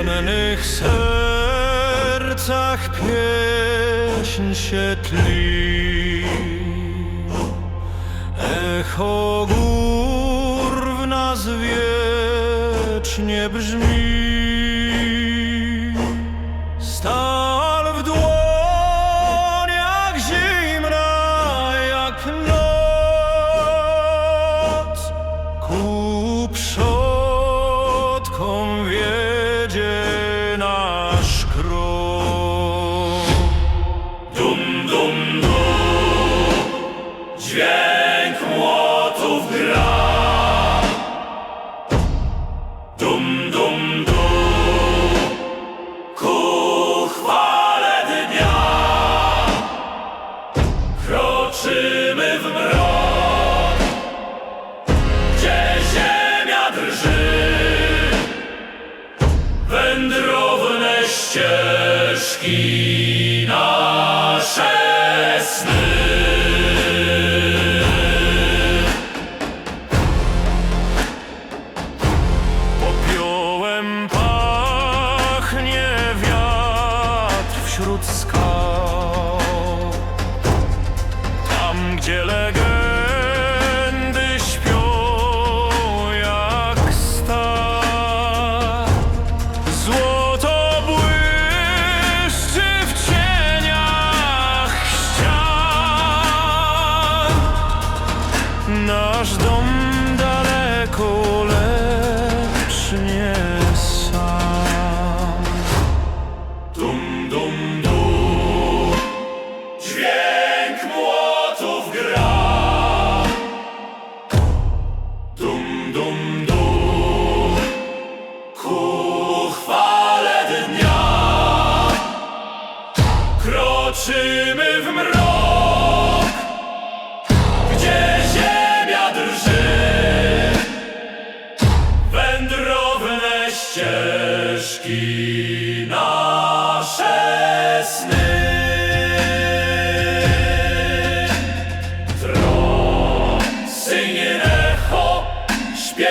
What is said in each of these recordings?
zagniecionych sercach pieśń się tli. Echo gór w nas wiecznie brzmi. Stal Kroczymy w mrok, gdzie ziemia drży. Wędrowne ścieżki nasze sny. Nasz dom daleko, lecz nie sam. Dum, dum, dum, dźwięk młotów gra. Dum, dum, dum, ku chwale dnia. Kroczymy w mrok,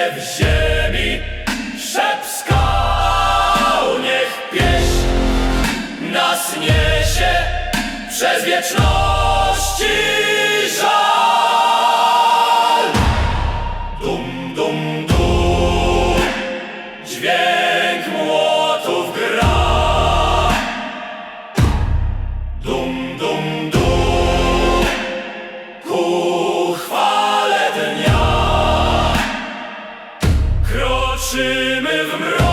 śpiew ziemi, szep skał, niech pieśń nas niesie przez wieczności Kroczymy w mrok,